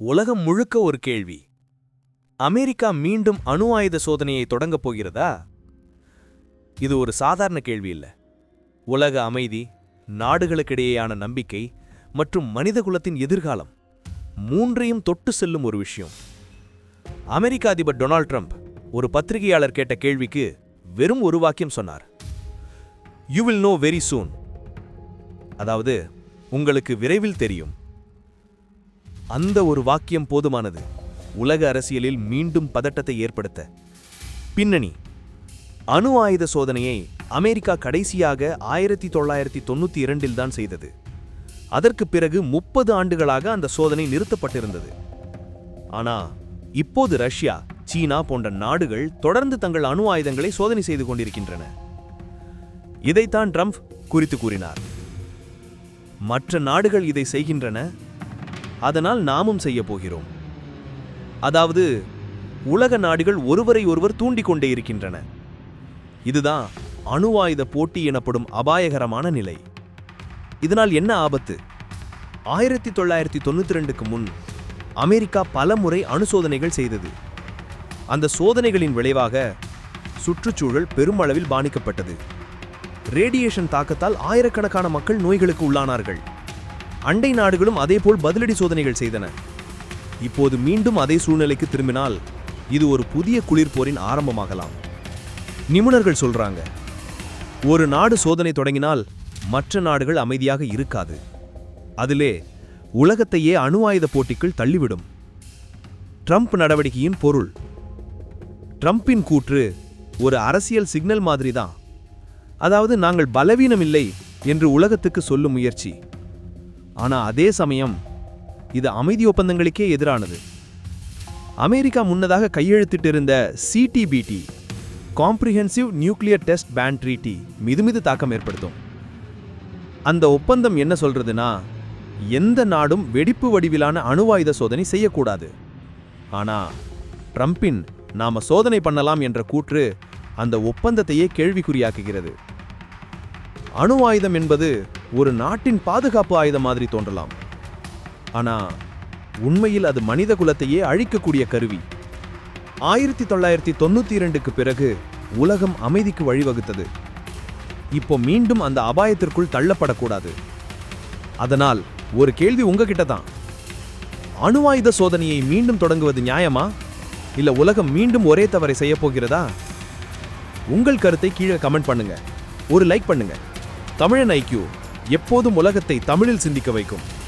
உலகம் முழுக்க ஒரு கேள்வி. அமெரிக்கா மீண்டும் அணு ஆயுத சோதனையை தொடங்கப் போகிறதா? இது ஒரு சாதாரண கேள்வி இல்லை. உலக அமைதி நாடுகளுக்கிடையேயான நம்பிக்கை மற்றும் மனிதகுலத்தின் எதிர்காலம் மூன்றையும் தொட்டு செல்லும் ஒரு விஷயம். அமெரிக்க அதிபர் டொனால்ட் ட்ரம்ப் ஒரு பத்திரிகையாளர் கேட்ட கேள்விக்கு வெறும் ஒரு வாக்கியம் சொன்னார். You will know very soon அதாவது உங்களுக்கு விரைவில் தெரியும். அந்த ஒரு வாக்கியம் போதுமானது. உலக அரசியலில் மீண்டும் பதட்டத்தை ஏற்படுத்த. பின்னணி. அணு ஆயுத சோதனையை அமெரிக்கா கடைசியாக ஆயிரத்தி தொள்ளாயிரத்தி தொண்ணூத்தி இரண்டில் தான் செய்தது. அதற்கு பிறகு முப்பது ஆண்டுகளாக அந்த சோதனை நிறுத்தப்பட்டிருந்தது. ஆனா இப்போது ரஷ்யா சீனா போன்ற நாடுகள் தொடர்ந்து தங்கள் அணு ஆயுதங்களை சோதனை செய்து கொண்டிருக்கின்றன. இதைத்தான் ட்ரம்ப் குறித்து கூறினார். மற்ற நாடுகள் இதை செய்கின்றன அதனால் நாமும் செய்ய போகிறோம். அதாவது உலக நாடுகள் ஒருவரை ஒருவர் தூண்டிக்கொண்டே இருக்கின்றன. இதுதான் அணுவாயுத போட்டி எனப்படும் அபாயகரமான நிலை. இதனால் என்ன ஆபத்து? ஆயிரத்தி தொள்ளாயிரத்தி தொண்ணூத்தி ரெண்டுக்கு முன் அமெரிக்கா பல முறை அணுசோதனைகள் செய்தது. அந்த சோதனைகளின் விளைவாக சுற்றுச்சூழல் பெருமளவில் பாதிக்கப்பட்டது. ரேடியேஷன் தாக்கத்தால் ஆயிரக்கணக்கான மக்கள் நோய்களுக்கு உள்ளானார்கள். அண்டை நாடுகளும் அதேபோல் பதிலடி சோதனைகள் செய்தன. இப்போது மீண்டும் அதே சூழ்நிலைக்கு திரும்பினால் இது ஒரு புதிய குளிர்போரின் ஆரம்பமாகலாம். நிபுணர்கள் சொல்றாங்க ஒரு நாடு சோதனை தொடங்கினால் மற்ற நாடுகள் அமைதியாக இருக்காது. அதிலே உலகத்தையே அணு ஆயுத போட்டிக்குள் தள்ளிவிடும். ட்ரம்ப் நடவடிக்கையின் பொருள். ட்ரம்பின் கூற்று ஒரு அரசியல் சிக்னல் மாதிரி தான் அதாவது நாங்கள் பலவீனம் இல்லை என்று உலகத்துக்கு சொல்லும் முயற்சி. ஆனால் அதே சமயம் இது அமைதி ஒப்பந்தங்களுக்கே எதிரானது. அமெரிக்கா முன்னதாக கையெழுத்திட்டிருந்த CTBT comprehensive nuclear test ban treaty மிதுமிது தாக்கம் ஏற்படுத்தும். அந்த ஒப்பந்தம் என்ன சொல்றதுன்னா எந்த நாடும் வெடிப்பு வடிவிலான அணுவாயுத சோதனை செய்யக்கூடாது. ஆனா ட்ரம்பின் நாம சோதனை பண்ணலாம் என்ற கூற்று அந்த ஒப்பந்தத்தையே கேள்விக்குறியாக்குகிறது. அணுவாயுதம் என்பது ஒரு நாட்டின் பாதுகாப்பு ஆயுதம் மாதிரி தோன்றலாம். ஆனா உண்மையில் அது மனித குலத்தையே அழிக்கக்கூடிய கருவி. ஆயிரத்தி தொள்ளாயிரத்தி தொண்ணூத்தி இரண்டுக்கு பிறகு உலகம் அமைதிக்கு வழிவகுத்தது. இப்போ மீண்டும் அந்த அபாயத்திற்குள் தள்ளப்படக்கூடாது. அதனால் ஒரு கேள்வி உங்ககிட்ட தான். அணுவாயுத சோதனையை மீண்டும் தொடங்குவது நியாயமா? இல்ல உலகம் மீண்டும் ஒரே தவறை செய்ய போகிறதா? உங்கள் கருத்தை கீழே கமெண்ட் பண்ணுங்க. ஒரு லைக் பண்ணுங்க. தமிழன் ஐக்கியூ எப்போதும் உலகத்தை தமிழில் சிந்திக்க வைக்கும்.